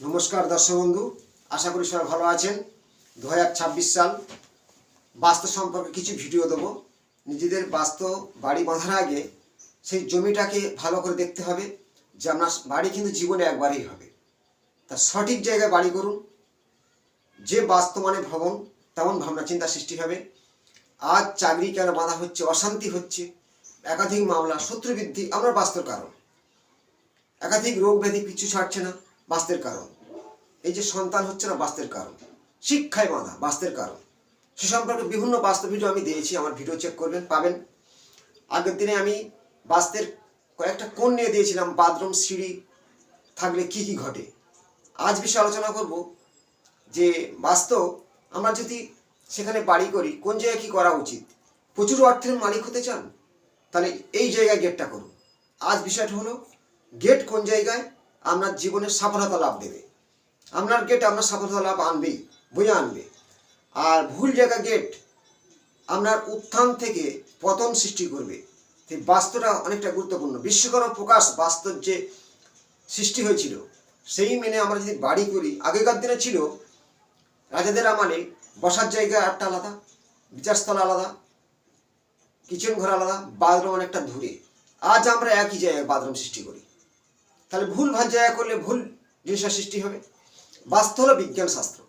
নমস্কার দর্শক বন্ধু, আশা করি সবাই ভালো আছেন। দু হাজার ছাব্বিশ সাল বাস্তু সম্পর্কে কিছু ভিডিও দেবো। নিজেদের বাস্তু বাড়ি বাঁধার আগে সেই জমিটাকে ভালো করে দেখতে হবে যে আপনার বাড়ি কিন্তু জীবনে একবারই হবে। তা সঠিক জায়গায় বাড়ি করুন। যে বাস্তু মানে ভবন, তেমন ভাবনা চিন্তা সৃষ্টি হবে। আজ চাকরি কেন বাধা হচ্ছে, অশান্তি হচ্ছে, একাধিক মামলা শত্রু বৃদ্ধি আমরা বাস্তুর কারণ। একাধিক রোগ ব্যাধি কিছু ছাড়ছে না। বাস্তের কারণ। এই যে সন্তান হচ্ছে না বাস্তের কারণ। শিক্ষায় বাধা, বাস্তের কারণ। সে সম্পর্কে বিভিন্ন বাস্তব ভিডিও আমি দিয়েছি, আমার ভিডিও চেক করবেন, পাবেন। আগের দিনে আমি বাস্তের কয়েকটা কোণ নিয়ে দিয়েছিলাম, বাথরুম, সিঁড়ি থাকলে কি কি ঘটে। আজ বিষয়ে আলোচনা করব যে বাস্তব আমরা যদি সেখানে বাড়ি করি, কোন জায়গায় কি করা উচিত? প্রচুর অর্থের মালিক হতে চান? তাহলে এই জায়গায় গেটটা করুন। আজ বিষয়টা হলো গেট কোন জায়গায়? আপনার জীবনে সফলতা লাভ দেবে। আপনার গেট আপনার সফলতা লাভ আনবেই বয়ে আনবে। আর ভুল জায়গা গেট আপনার উত্থান থেকে পতন সৃষ্টি করবে। এই বাস্তুটা অনেকটা গুরুত্বপূর্ণ। বিশ্বকর্মা প্রকাশ বাস্তব যে সৃষ্টি হয়েছিল, সেই মেনে আমরা যদি বাড়ি করি, আগেকার দিনে ছিল, রাজাদের আমলে বসার জায়গা একটা আলাদা, বিচারস্থল আলাদা, কিচেন ঘর আলাদা, বাথরুম অনেকটা দূরে। আজ আমরা একই জায়গায় বাথরুম সৃষ্টি করি। তাহলে ভুল ভালো জায়গা করলে ভুল জিনিসের সৃষ্টি হবে। বাস্তু হলো বিজ্ঞান শাস্ত্র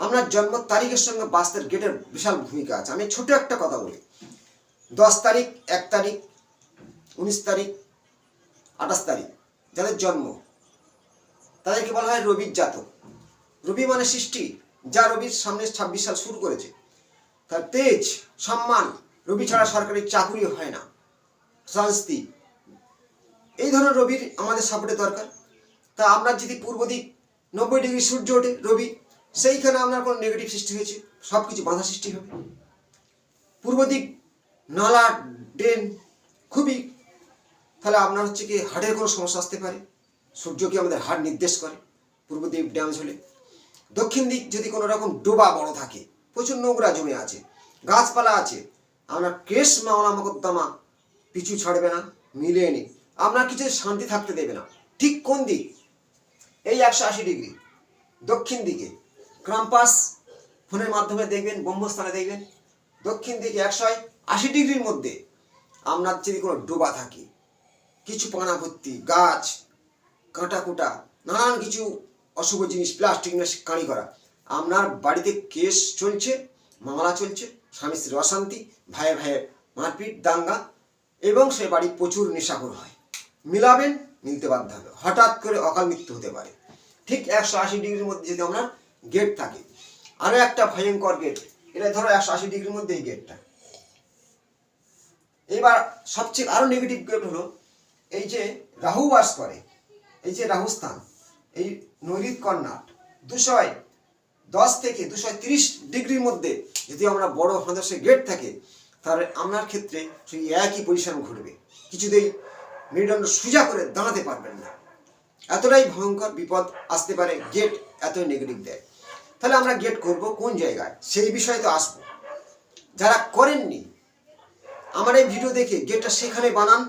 আপনার জন্ম তারিখের সঙ্গে বাস্তের গেটের বিশাল ভূমিকা আছে। আমি ছোট একটা কথা বলি। দশ তারিখ, এক তারিখ, উনিশ তারিখ, আঠাশ তারিখ, যাদের জন্ম। তাদেরকে বলা হয় রবির জাতক। রবি মানে সৃষ্টি, যা রবির সামনে ছাব্বিশ সাল শুরু করেছে। তার তেজ, সম্মান, রবি ছাড়া সরকারি চাকুরি হয় না। শাস্তি এই ধরনের রবির আমাদের সাপোর্টের দরকার। তা আপনার যদি পূর্ব দিক নব্বই ডিগ্রি সূর্য ওঠে রবি, সেইখানে আপনার কোনো নেগেটিভ সৃষ্টি হয়েছে সব কিছু বাধা সৃষ্টি হবে। পূর্ব দিক নালা, ড্রেন খুবই, তাহলে আপনার হচ্ছে কি হার্টের কোনো সমস্যা আসতে পারে। সূর্য কি আমাদের হার্ট নির্দেশ করে পূর্ব দিক ড্যামেজ হলে। দক্ষিণ দিক যদি কোনো রকম ডোবা বড় থাকে, প্রচুর নোংরা জমে আছে, গাছপালা আছে, আপনার কেস মামলা মকদ্দমা পিছু ছাড়বে না মিলিয়ে নি আপনার কিছু শান্তি থাকতে দেবে না। ঠিক কোন দিক? এই একশো আশি ডিগ্রি। দক্ষিণ দিকে। ক্রাম্পাস ফোনের মাধ্যমে দেখবেন ব্রহ্মস্থানে দেখবেন। দক্ষিণ দিকে একশো আশি ডিগ্রির মধ্যে আপনার যদি কোনো ডোবা থাকে, কিছু পানা ভর্তি, গাছ কাঁটা কুটা নানান কিছু অশুভ জিনিস, প্লাস্টিক কাঁড়ি করা, আপনার বাড়িতে কেস চলছে, মামলা চলছে, স্বামী স্ত্রীর অশান্তি, ভাইয়ে ভাইয়ে মারপিট, দাঙ্গা, এবং সে বাড়ি প্রচুর নেশাখোর হয়। মিলাবেন, মিলতে বাধ্য হবে। হঠাৎ করে অকাল মৃত্যু হতে পারে। ঠিক একশো আশি ডিগ্রির মধ্যে যদি আপনার গেট থাকে আরও একটা ভয়ঙ্কর গেট এটা ধরো একশো আশি ডিগ্রির মধ্যে এই গেটটা এবার সবচেয়ে আরও নেগেটিভ গেট হলো, এই যে রাহু বাস করে, এই যে রাহুস্থান, এই নৈরিত কর্নাট দুশয় দশ থেকে দুশো তিরিশ ডিগ্রির মধ্যে যদি আমরা বড় হাঁদাসে গেট থাকে, তাহলে আপনার ক্ষেত্রে সেই একই পজিশন ঘটবে। কিছুতেই মেরুদণ্ড সোজা করে দাঁড়াতে পারবেন না। এতটাই ভয়ঙ্কর বিপদ আসতে পারে গেট এতই নেগেটিভ দেয়। তাহলে আমরা গেট করব কোন জায়গায়? সেই বিষয়ে তো আসব। যারা করেননি, আমার এই ভিডিও দেখে গেটটা সেখানে বানান।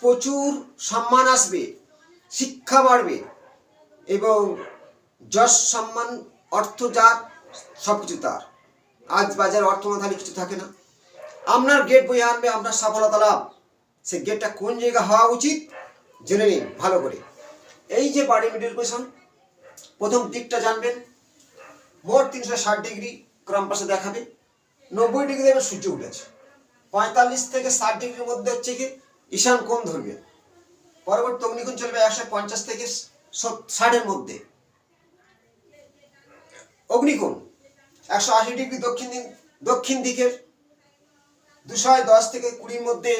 প্রচুর সম্মান আসবে, শিক্ষা বাড়বে এবং যশ, সম্মান, অর্থ যার সব কিছু তার। আজ বাজার অর্থমাথালি কিছু থাকে না। আপনার গেট বই আনবে, আপনার সফলতা লাভ। সে গেটটা কোন জায়গা হওয়া উচিত জেনে নিন, ভালো করে। এই যে বাড়ি মিডিল পজিশন প্রথম দিকটা জানবেন। মোট তিনশো ষাট ডিগ্রি ক্রম পাশে দেখাবে। নব্বই ডিগ্রি দেবে সূর্য উঠেছে। পঁয়তাল্লিশ থেকে ষাট ডিগ্রির মধ্যে হচ্ছে কি, ঈশান কোণ ধরবে। পরবর্তী অগ্নিকোণ চলবে একশো পঞ্চাশ থেকে ষাটের মধ্যে। অগ্নিকোণ, একশো আশি ডিগ্রি দক্ষিণ দিক, দক্ষিণ দিকের দুশো দশ থেকে কুড়ির মধ্যে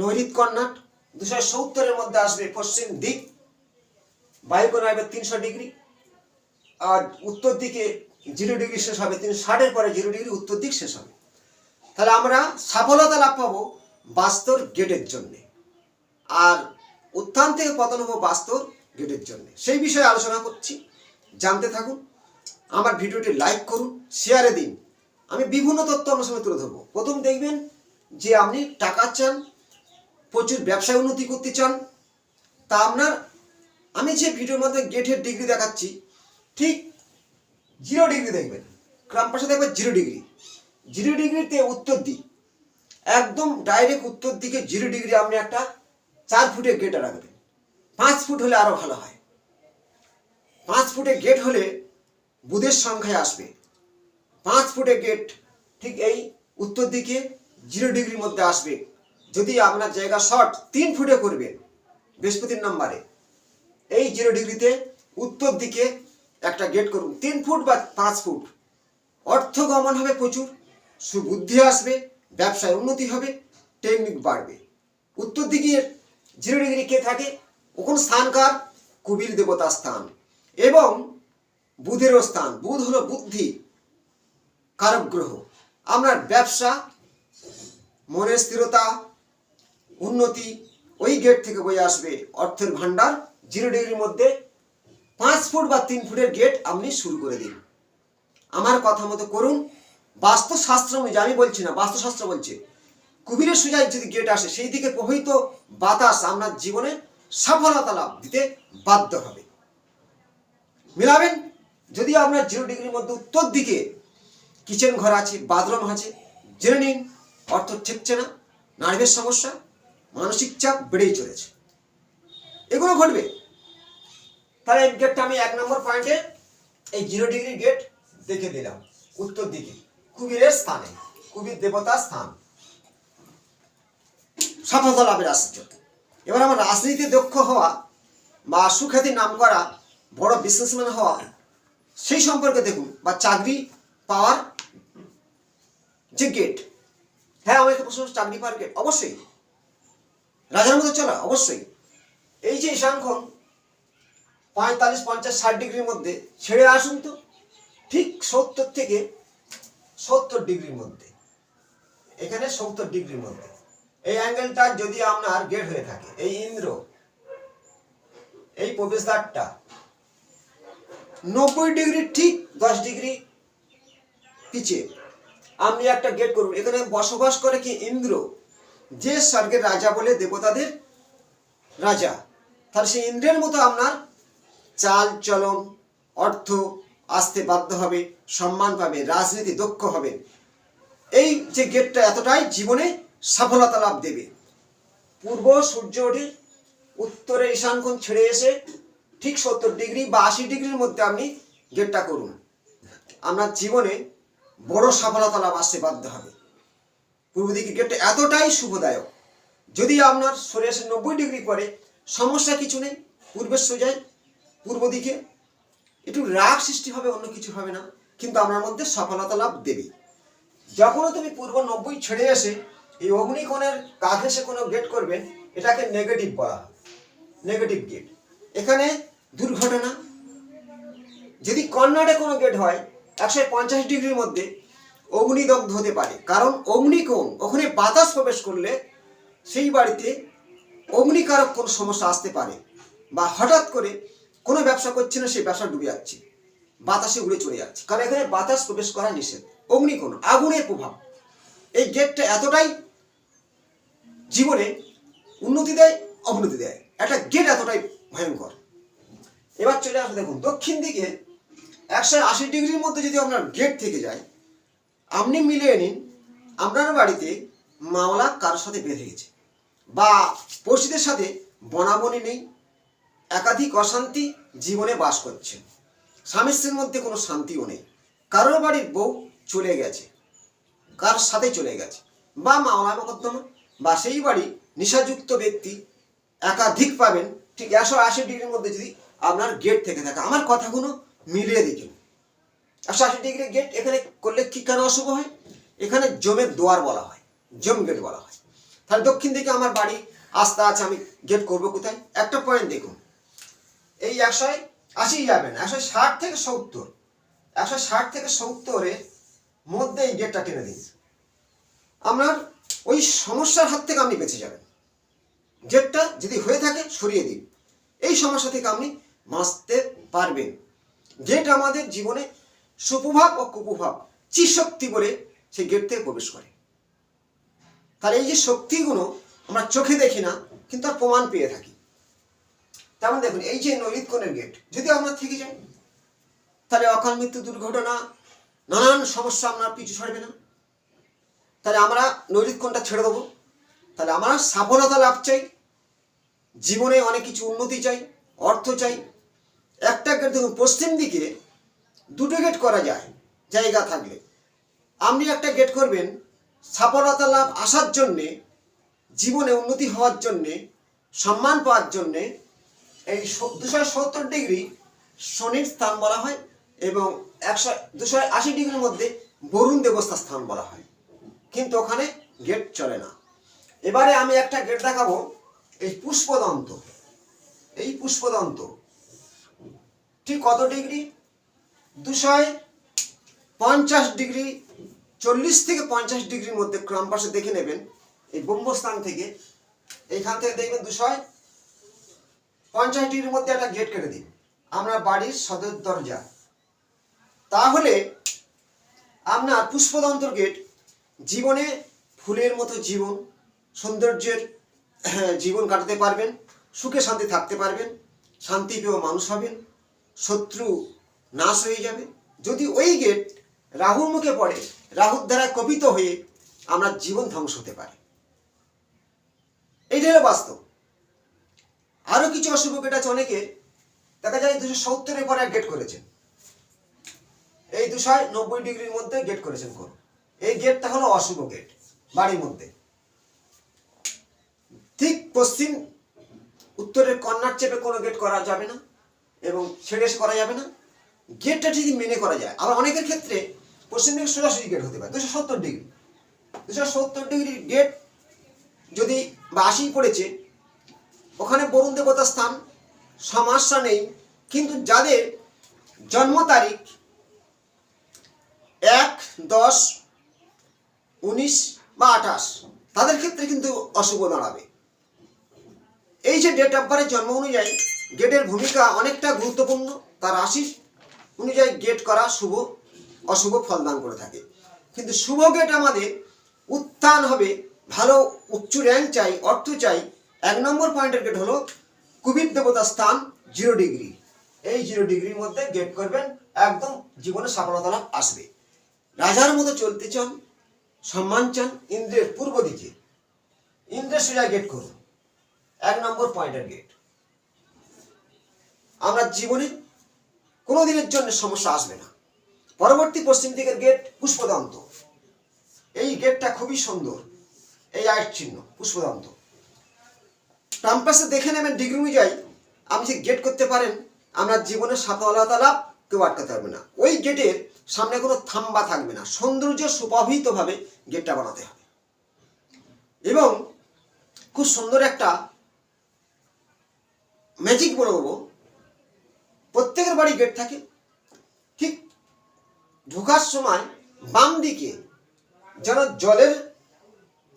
নৈরিত কর্ণাট দুশো সত্তরের মধ্যে আসবে পশ্চিম দিক, বায়ুকোণ আসবে তিনশো ডিগ্রি, আর উত্তর দিকে জিরো ডিগ্রি শেষ হবে তিন ষাটের পরে জিরো ডিগ্রি, উত্তর দিক শেষ হবে। তাহলে আমরা সফলতা লাভ পাবো বাস্তর গেটের জন্যে, আর উত্থান থেকে পতন হব বাস্তর গেটের জন্য। সেই বিষয়ে আলোচনা করছি, জানতে থাকুন, আমার ভিডিওটি লাইক করুন, শেয়ারে দিন। আমি বিভিন্ন তথ্য আপনার সঙ্গে তুলে ধরবো। প্রথম দেখবেন যে আপনি টাকা চান প্রচুর ব্যবসায় উন্নতি করতে চান, তা আপনার, আমি যে ভিডিওর মধ্যে গেটের ডিগ্রি দেখাচ্ছি, ঠিক জিরো ডিগ্রি দেখবেন। গ্রাম পাশে দেখবেন জিরো ডিগ্রি জিরো ডিগ্রিতে উত্তর দিক একদম ডাইরেক্ট উত্তর দিকে জিরো ডিগ্রি আপনি একটা চার ফুটের গেট রাখবেন। পাঁচ ফুট হলে আরও ভালো হয়। পাঁচ ফুটের গেট হলে বুধের সংখ্যায় আসবে। পাঁচ ফুটের গেট ঠিক এই উত্তর দিকে জিরো ডিগ্রির মধ্যে আসবে। যদি আপনার জায়গা শর্ট তিন ফুটে করবেন বৃহস্পতির নাম্বারে, এই জিরো ডিগ্রিতে উত্তর দিকে একটা গেট করুন, তিন ফুট বা পাঁচ ফুট। অর্থ গমন হবে প্রচুর, সুবুদ্ধি আসবে, ব্যবসায় উন্নতি হবে টেকনিক বাড়বে। উত্তর দিকের জিরো ডিগ্রি কে থাকে, ওখানে স্থানকার কুবির দেবতা স্থান। এবং বুধেরও স্থান, বুধ হলো বুদ্ধি, কারক গ্রহ। আপনার ব্যবসা, মনের স্থিরতা উন্নতি ওই গেট থেকে বয়ে আসবে। অর্থের ভান্ডার জিরো ডিগ্রির মধ্যে পাঁচ ফুট বা তিন ফুটের গেট আপনি শুরু করে দিন। আমার কথা মতো করুন। বাস্তুশাস্ত্র অনুযায়ী আমি বলছি না, বাস্তুশাস্ত্র বলছে। কুবিরের সুজায় যদি গেট আসে, সেই দিকে প্রবাহিত বাতাস আপনার জীবনে সফলতা লাভ দিতে বাধ্য হবে। মিলাবেন? যদি আপনার জিরো ডিগ্রির মধ্যে উত্তর দিকে কিচেন ঘর আছে, বাথরুম আছে, জেনে নিন, অর্থ ঠেকছে না নার্ভের সমস্যা মানসিক চাপ বেড়েই চলেছে। এগুলো ঘটবে। তাহলে এই গেটটা আমি এক নম্বর পয়েন্টে এই জিরো ডিগ্রি গেট দেখে দিলাম। উত্তর দিকে। কুবিরের স্থানে। কুবির দেবতার স্থান। সফলতা লাভের আসছে এবার আমার রাজনীতি দক্ষ হওয়া বা সুখ্যাতি নাম করা বড় বিজনেসম্যান হওয়া, সেই সম্পর্কে দেখুন বা চাকরি পাওয়ার যে গেট হ্যাঁ আমাকে প্রশ্ন চাকরি পাওয়ার গেট অবশ্যই। রাজার মতো চলা? অবশ্যই। এই যে ঈশানখন পঁয়তাল্লিশ, পঞ্চাশ, ষাট ডিগ্রির মধ্যে ছেড়ে আসুন তো। ঠিক সত্তর থেকে সত্তর ডিগ্রির মধ্যে। এখানে সত্তর ডিগ্রির মধ্যে। এই অ্যাঙ্গেলটা যদি আপনার গেট হয়ে থাকে, এই ইন্দ্র, এই প্রবেশদ্বারটা, নব্বই ডিগ্রি, ঠিক দশ ডিগ্রি পিছিয়ে আপনি একটা গেট করুন। এখানে বসবাস করে কি ইন্দ্র? যে স্বর্গের রাজা বলে দেবতাদের রাজা তাহলে সেই ইন্দ্রের মতো আপনার চাল, চলন, অর্থ আসতে বাধ্য হবে, সম্মান পাবে, রাজনীতি দক্ষ হবে। এই যে গেটটা এতটাই জীবনে সফলতা লাভ দেবে। পূর্ব সূর্য ওঠে, উত্তরে ঈশানকোণ ছেড়ে এসে ঠিক সত্তর ডিগ্রি বা আশি ডিগ্রির মধ্যে আপনি গেটটা করুন। আপনার জীবনে বড় সফলতা লাভ আসতে বাধ্য হবে। পূর্ব দিকে গেটটা এতটাই শুভদায়ক। যদি আপনার সরে এসে নব্বই ডিগ্রি করে, সমস্যা কিছু নেই পূর্বের সোজায় পূর্ব দিকে একটু রাগ সৃষ্টি হবে, অন্য কিছু হবে না, কিন্তু আপনার মধ্যে সফলতা লাভ দেবে। যখনও তুমি পূর্ব নব্বই ছেড়ে এসে এই অগ্নিকোণের কাঁধে এসে কোনো গেট করবেন এটাকে নেগেটিভ বলা হয়। নেগেটিভ গেট এখানে দুর্ঘটনা। যদি কর্নারে কোনো গেট হয়, একশো পঞ্চাশ ডিগ্রির মধ্যে অগ্নিদগ্ধ হতে পারে। কারণ অগ্নিকোণ ওখানে বাতাস প্রবেশ করলে সেই বাড়িতে অগ্নিকারক কোনো সমস্যা আসতে পারে বা হঠাৎ করে কোনো ব্যবসা করছে না, সেই ব্যবসা ডুবে যাচ্ছে, বাতাসে উড়ে চলে যাচ্ছে। কারণ এখানে বাতাস প্রবেশ করা নিষেধ, অগ্নিকোণ, আগুনের প্রভাব। এই গেটটা এতটাই জীবনে উন্নতি দেয়, অবনতি দেয়। একটা গেট এতটাই ভয়ঙ্কর। এবার চলে আসো, দেখুন, দক্ষিণ দিকে একশো আশি ডিগ্রির মধ্যে যদি আপনার গেট থেকে যায় আপনি মিলিয়ে নিন, আপনার বাড়িতে মামলা কারোর সাথে বেঁধে গেছে? বা পড়শিদের সাথে বনাবনি নেই, একাধিক অশান্তি জীবনে বাস করছে। স্বামী স্ত্রীর মধ্যে কোনো শান্তিও নেই। কারোর বাড়ির বউ চলে গেছে, কার সাথে চলে গেছে? বা মামলা মোকদ্দমা, বা সেই বাড়ি নেশাযুক্ত ব্যক্তি একাধিক পাবেন। ঠিক একশো আশি ডিগ্রির মধ্যে যদি আপনার গেট থেকে থাকে। আমার কথাগুলো মিলিয়ে দেখুন একশো আশি ডিগ্রি গেট এখানে করলে কি কেন অশুভ হয়? এখানে জমের দোয়ার বলা হয়, জম গেট বলা হয়। তাহলে দক্ষিণ দিকে আমার বাড়ি, আস্তে আছে, আমি গেট করব কোথায়? একটা পয়েন্ট দেখুন। এই একশো আশি যাবেন একশো ষাট থেকে সত্তর। একশো ষাট থেকে সত্তরের মধ্যে এই গেটটা টেনে দিন। আপনার ওই সমস্যার হাত থেকে আপনি বেঁচে যাবেন। গেটটা যদি হয়ে থাকে, সরিয়ে দিন। এই সমস্যা থেকে আপনি বাঁচতে পারবেন। গেট আমাদের জীবনে সুপ্রভাব ও কুপ্রভাব, চিশক্তি বলে সেই গেট প্রবেশ করে। তাহলে এই যে শক্তিগুলো আমরা চোখে দেখি না, কিন্তু তার প্রমাণ পেয়ে থাকি। তেমন দেখুন, এই যে নৈরিত কোণের গেট যদি আপনার থেকে যায় তাহলে অকাল মৃত্যু দুর্ঘটনা, নানান সমস্যা আপনার পিছু ছাড়বে না। তাহলে আমরা নৈরিত কোণটা ছেড়ে দেবো। তাহলে আমরা সফলতা লাভ চাই, জীবনে অনেক কিছু উন্নতি চাই, অর্থ চাই। একটা গেট দেখুন, পশ্চিম দিকে দুটো গেট করা যায়, জায়গা থাকলে। আপনি একটা গেট করবেন সফলতা লাভ আসার জন্যে, জীবনে উন্নতি হওয়ার জন্যে, সম্মান পাওয়ার জন্যে, এই দুশো সত্তর ডিগ্রি শনির স্থান বলা হয় এবং একশো, দুশো আশি ডিগ্রির মধ্যে বরুণ দেবস্থার স্থান বলা হয়। কিন্তু ওখানে গেট চলে না। এবারে আমি একটা গেট দেখাবো, এই পুষ্পদন্ত। এই পুষ্পদন্ত, ঠিক কত ডিগ্রি দুশয় পঞ্চাশ ডিগ্রি, চল্লিশ থেকে পঞ্চাশ ডিগ্রির মধ্যে ক্রম পাশে দেখে নেবেন, এই ব্রহ্মস্থান থেকে। এইখান থেকে দেখবেন দুশয় পঞ্চাশ ডিগ্রির মধ্যে একটা গেট কেটে দিন। আমরা বাড়ির সদর দরজা। তাহলে আপনার পুষ্পদন্তর গেট জীবনে ফুলের মতো জীবন, সৌন্দর্যের জীবন কাটাতে পারবেন, সুখে শান্তি থাকতে পারবেন, শান্তিপ্রিয় মানুষ হবেন, শত্রু নাশ হয়ে যাবে। যদি ওই গেট রাহুর মুখে পড়ে, রাহুর দ্বারা কপিত হয়ে আমরা জীবন ধ্বংস হতে পারে। এইটা হলো বাস্তব। আরও কিছু অশুভ গেট আছে অনেকে। দেখা যায় দুশো সত্তরের পরে গেট করেছেন। এই দুশো নব্বই ডিগ্রির মধ্যে গেট করেছেন কোন এই গেটটা হলো অশুভ গেট বাড়ির মধ্যে। ঠিক পশ্চিম উত্তরের কর্নার চেপে কোনো গেট করা যাবে না এবং ছেড়ে করা যাবে না। গেটটা যদি মেনে করা যায়, আবার অনেকের ক্ষেত্রে পশ্চিম দিকে সোজাসুজি গেট হতে পারে। দুশো সত্তর ডিগ্রি দুশো সত্তর ডিগ্রির গেট যদি বা আশি পড়েছে, ওখানে বরুণ দেবতার স্থান সমস্যা নেই, কিন্তু যাদের জন্ম তারিখ এক, দশ, উনিশ বা আঠাশ, তাদের ক্ষেত্রে কিন্তু অশুভ দাঁড়াবে। এই যে ডেট অফ বার্থের জন্ম অনুযায়ী গেটের ভূমিকা অনেকটা গুরুত্বপূর্ণ, তার রাশি অনুযায়ী গেট করা শুভ, অশুভ ফলদান করে থাকে। কিন্তু শুভ গেট আমাদের উত্থান হবে, ভালো উচ্চ র্যাঙ্ক চাই, অর্থ চাই, এক নম্বর পয়েন্টের গেট হলো কুবির দেবতার স্থান জিরো ডিগ্রি এই জিরো ডিগ্রির মধ্যে গেট করবেন, একদম জীবনে সফলতা লাভ আসবে। রাজার মতো চলতে চান, সম্মান চান, ইন্দ্রের পূর্ব দিকে। ইন্দ্রের সোজা গেট করুন, এক নম্বর পয়েন্টের গেট আমরা জীবনে কোনো দিনের জন্য সমস্যা আসবে না। পরবর্তী পশ্চিম দিকের গেট পুষ্পদন্ত। এই গেটটা খুবই সুন্দর। এই আয়ের চিহ্ন, পুষ্পদন্ত। টাম্পাসে দেখে নেবেন ডিগ্রি অনুযায়ী আপনি যে গেট করতে পারেন, আমরা জীবনে সফলতা লাভ কেউ আটকাতে পারবে না। ওই গেটের সামনে কোনো থাম্বা থাকবে না। সৌন্দর্য সুপ্রভাবিতভাবে গেটটা বানাতে হবে। এবং খুব সুন্দর একটা ম্যাজিক বলে দেবো প্রত্যেকের বাড়ি গেট থাকে। ঠিক ঢোকার সময় বাম দিকে যেন জলের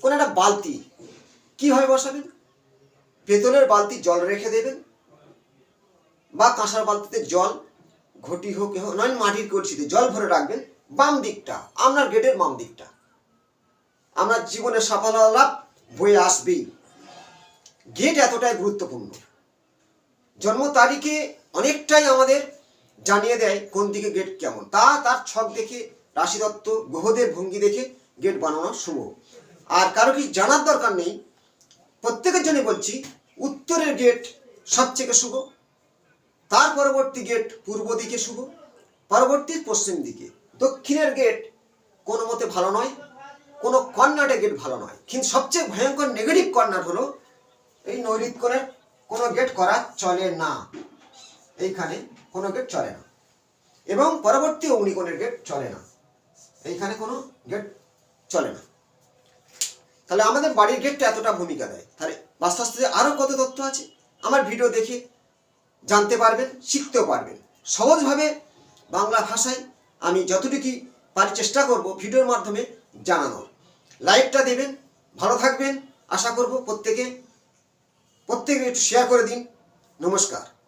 কোনো একটা বালতি কীভাবে বসাবেন? পেতলের বালতি জল রেখে দেবেন বা কাঁসার বালতিতে জল, ঘটি হোক হোক, নয়, মাটির কলসিতে জল ভরে রাখবেন বাম দিকটা, আপনার গেটের বাম দিকটা। আপনার জীবনে সফলতা লাভ বয়ে আসবেই। গেট এতটাই গুরুত্বপূর্ণ। জন্ম তারিখে অনেকটাই আমাদের জানিয়ে দেয় কোন দিকে গেট কেমন। তা তার ছক দেখে, রাশিদত্ত গ্রহদের ভঙ্গি দেখে গেট বানানো শুভ আর কারও কি জানার দরকার নেই? প্রত্যেকের জন্য বলছি, উত্তরের গেট সবথেকে শুভ, তার পরবর্তী গেট পূর্ব দিকে শুভ, পরবর্তী পশ্চিম দিকে। দক্ষিণের গেট কোনো মতে ভালো নয়, কোনো কর্নারের গেট ভালো নয়। কিন্তু সবচেয়ে ভয়ঙ্কর নেগেটিভ কর্নার হলো, এই নৈরিত করে কোনো গেট করা চলে না। এইখানে কোনো গেট চলে না। এবং পরবর্তী অগ্নিকোণের গেট চলে না। এইখানে কোনো গেট চলে না। তাহলে আমাদের বাড়ির গেটটা এতটা ভূমিকা দেয়। তাহলে বাস্তাস্তে আরও কত তথ্য আছে? আমার ভিডিও দেখে জানতে পারবেন, শিখতেও পারবেন। সহজভাবে বাংলা ভাষায় আমি যতটুকু পারি চেষ্টা করব ভিডিওর মাধ্যমে জানানোর। লাইকটা দেবেন, ভালো থাকবেন। আশা করব প্রত্যেকে প্রত্যেকে একটু শেয়ার করে দিন। নমস্কার।